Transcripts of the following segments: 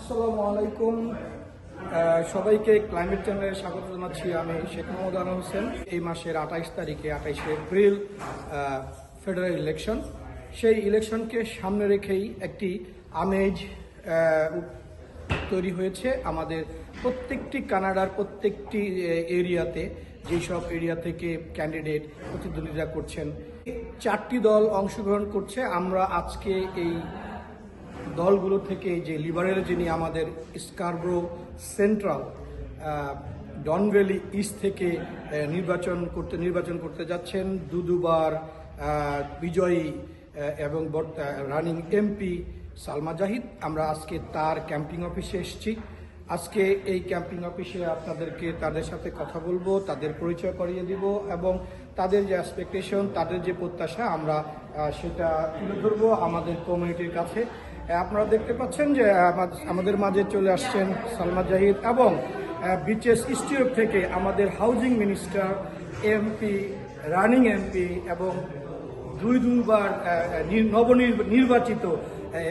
আসসালামু আলাইকুম। সবাইকে ক্লাইমেট চ্যানেলে স্বাগত জানাচ্ছি। আমি শেখ মোহাম্মদ আনোয়ার হোসেন। এই মাসের আঠাইশ তারিখে, আঠাইশে এপ্রিল ফেডারেল ইলেকশন সেই ইলেকশনকে সামনে রেখেই একটি আমেজ তৈরি হয়েছে আমাদের প্রত্যেকটি কানাডার প্রত্যেকটি এরিয়াতে যেসব এরিয়া থেকে ক্যান্ডিডেট প্রতিদ্বন্দ্বিতা করছেন, চারটি দল অংশগ্রহণ করছে। আমরা আজকে এই দলগুলো থেকে যে লিবারেল যিনি আমাদের Scarborough central Don Valley east থেকে নির্বাচন করতে নির্বাচন করতে যাচ্ছেন। দু দুবার বিজয়ী এবং রানিং এমপি সালমা জাহিদ। আমরা আজকে তার ক্যাম্পিং অফিসে এসেছি। আজকে এই ক্যাম্পিং অফিসে আপনাদেরকে তাদের সাথে কথা বলব, তাদের পরিচয় করিয়ে দিব এবং তাদের যে এক্সপেকটেশন তাদের যে প্রত্যাশা, আমরা সেটা তুলে ধরবো আমাদের কমিউনিটির কাছে। আপনারা দেখতে পাচ্ছেন যে আমা- আমাদের মাঝে চলে আসছেন সালমা জাহিদ এবং বিচেস ইনস্টিটিউট থেকে আমাদের housing minister MP running MP এবং দুই দুবার আহ, নি- নবনির্ব- নির্বাচিত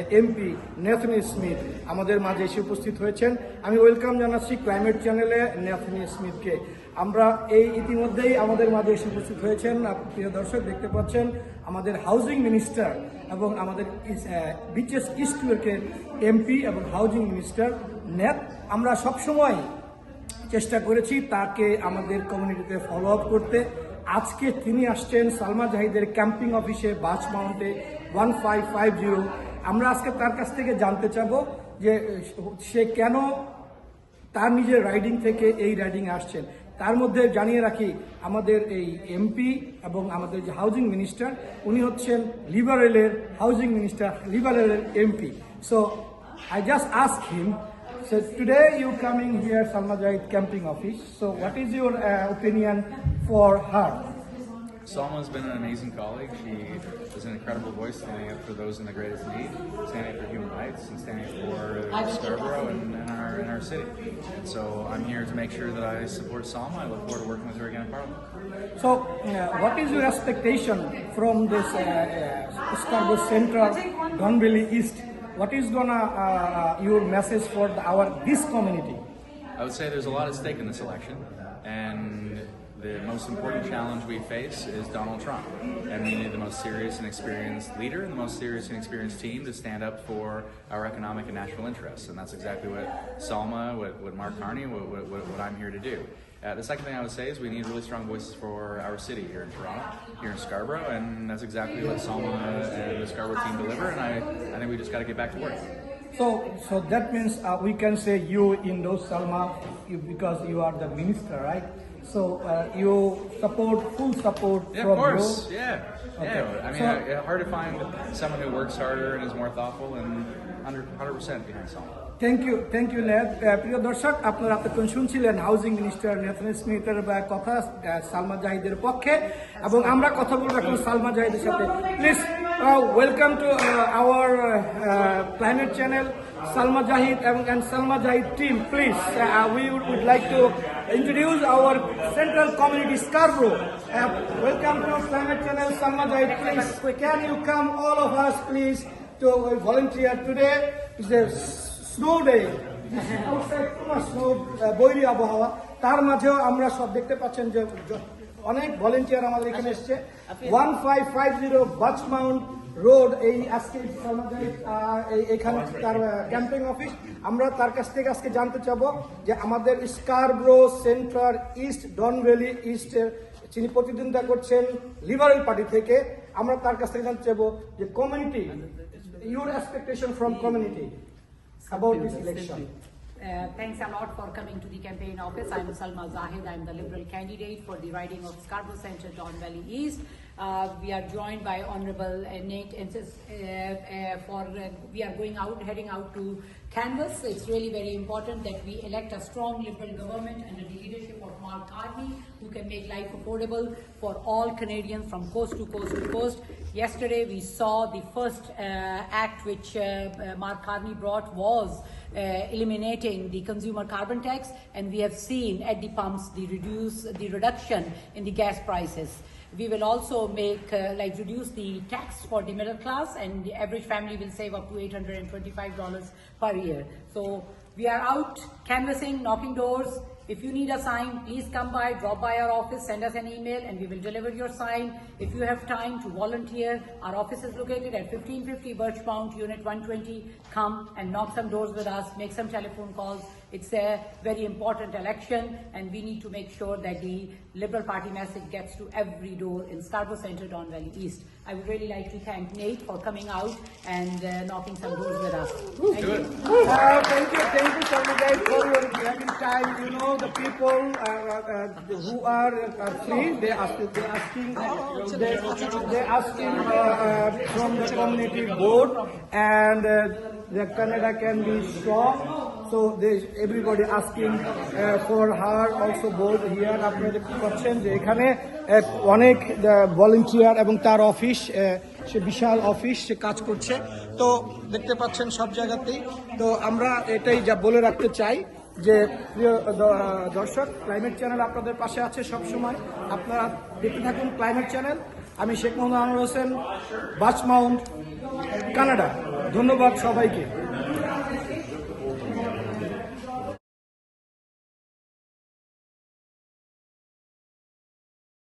এমপি নেথনি স্মিথ আমাদের মাঝে এসে উপস্থিত হয়েছেন। আমি ওয়েলকাম জানাচ্ছি ক্লাইমেট চ্যানেলে নেথনি স্মিথকে আমরা এই ইতিমধ্যেই আমাদের মাঝে এসে উপস্থিত হয়েছেন। প্রিয় দর্শক, দেখতে পাচ্ছেন আমাদের হাউজিং মিনিস্টার এবং আমাদের বিচেস ইস্টুয়ের এমপি এবং হাউজিং মিনিস্টার নেত। আমরা সবসময় চেষ্টা করেছি তাকে আমাদের কমিউনিটিতে ফলো আপ করতে। আজকে তিনি আসছেন সালমা জাহিদের ক্যাম্পিং অফিসে বাস মাউন্টে ওয়ান ফাইভ ফাইভ জিরো। আমরা আজকে তার কাছ থেকে জানতে চাবো যে সে কেন তার নিজের রাইডিং থেকে এই রাইডিং আসছেন। তার মধ্যে জানিয়ে রাখি আমাদের এই এমপি এবং আমাদের যে হাউজিং মিনিস্টার উনি হচ্ছেন লিবারেলের housing minister লিবারেলের MP so I just ask him So today you coming here Salma Zahid campaign office what is your uh, opinion for her? Salma's been an amazing colleague. She is an incredible voice standing up for those in the greatest need, standing up for human rights, and standing up for Scarborough and, and, our, and our city. And so I'm here to make sure that I support Salma. I look forward to working with her again in Parliament. So uh, what is your expectation from this uh, uh, Scarborough Central, Don Valley East? What is gonna uh, uh, your message for the, our this community? I would say there's a lot at stake in this election, and the most important challenge we face is Donald Trump. And we need the most serious and experienced leader and the most serious and experienced team to stand up for our economic and national interests. And that's exactly what Salma, what, what Mark Carney, what, what, what I'm here to do. Uh, the second thing I would say is we need really strong voices for our city here in Toronto, here in Scarborough, and that's exactly what Salma and the Scarborough team deliver. And I, I think we just got to get back to work. So so that means uh, we can say you in those Salma because you are the minister, right? So uh, you support full support Yeah, from of course. Yeah. Okay. Yeah. I mean, So- hard to find someone who works harder and is more thoughtful and 100 percent behind someone. Thank you thank you প্রিয় দর্শক আপনারা এতক্ষণ শুনছিলেন housing minister Nathan স্মিথের কথা সালমা জাহিদের পক্ষে এবং আমরা কথা বলব এখন সালমা জাহিদের সাথে please welcome to our climate channel Salma Zahid এবং and Salma Zahid team please we would would like to central community Scarborough. Uh, welcome to climate channel Salma Jahid. Please, can you come all of us please to uh, volunteer today? Snow day snow বৈরী আবহাওয়া। তার মাঝেও আমরা সব দেখতে পাচ্ছেন যে অনেক ভলেন্টিয়ার আমাদের এখানে এসছে। One five five zero Birchmount road এই আজকে আমাদের এখানে তার ক্যাম্পিং অফিস আমরা তার কাছ থেকে আজকে জানতে চাবো যে আমাদের Scarborough central east Don Valley ইস্টের যিনি প্রতিদ্বন্দ্বিতা করছেন লিবারেল পার্টি থেকে আমরা তার কাছ থেকে জানতে চাবো যে community your expectation from community about this election. Uh, thanks a lot for coming to the campaign office. I'm Salma Zahid. I'm the Liberal candidate for the riding of Scarborough Centre, Don Valley East. Uh, we are joined by Honorable uh, Nate Ensis uh, uh, for, uh, we are going out, heading out to canvas. It's really very important that we elect a strong Liberal government under the leadership of Mark Carney, who can make life affordable for all Canadians from coast to coast to coast. Yesterday, we saw the first uh, act which uh, uh, Mark Carney brought was uh, eliminating the consumer carbon tax, and we have seen at the pumps the reduce the reduction in the gas prices. We will also make, uh, like, reduce the tax for the middle class, and the average family will save up to $825 per year. So we are out canvassing, knocking doors. If you need a sign, please come by, drop by our office, send us an email, and we will deliver your sign. If you have time to volunteer, our office is located at 1550 Birchmount, Unit 120. Come and knock some doors with us, make some telephone calls. It's a very important election, and we need to make sure that the Liberal Party message gets to every door in Scarborough Centre, Don Valley East. I would really like to thank Nate for coming out and uh, knocking some doors with us. Thank you. it. Uh, thank you, thank you, Sharma guys, for your having time. You know, the people uh, uh, uh, who are uh, free, they ask, they asking, they, they asking uh, uh, from the community board, and uh, the Canada can be strong. So they, everybody asking uh, for her also board here. আপনারা দেখতে পাচ্ছেন যে এখানে এক অনেক volunteer এবং তার office আহ, সে বিশাল অফিস, সে কাজ করছে। তো দেখতে পাচ্ছেন সব জায়গাতেই। তো আমরা এটাই যা বলে রাখতে চাই যে, প্রিয় দর্শক ক্লাইমেট চ্যানেল আপনাদের পাশে আছে সব সময় আপনারা দেখতে থাকুন ক্লাইমেট চ্যানেল আমি Sheikh Mohammad Anwar Hossain Birchmount Canada ধন্যবাদ সবাইকে।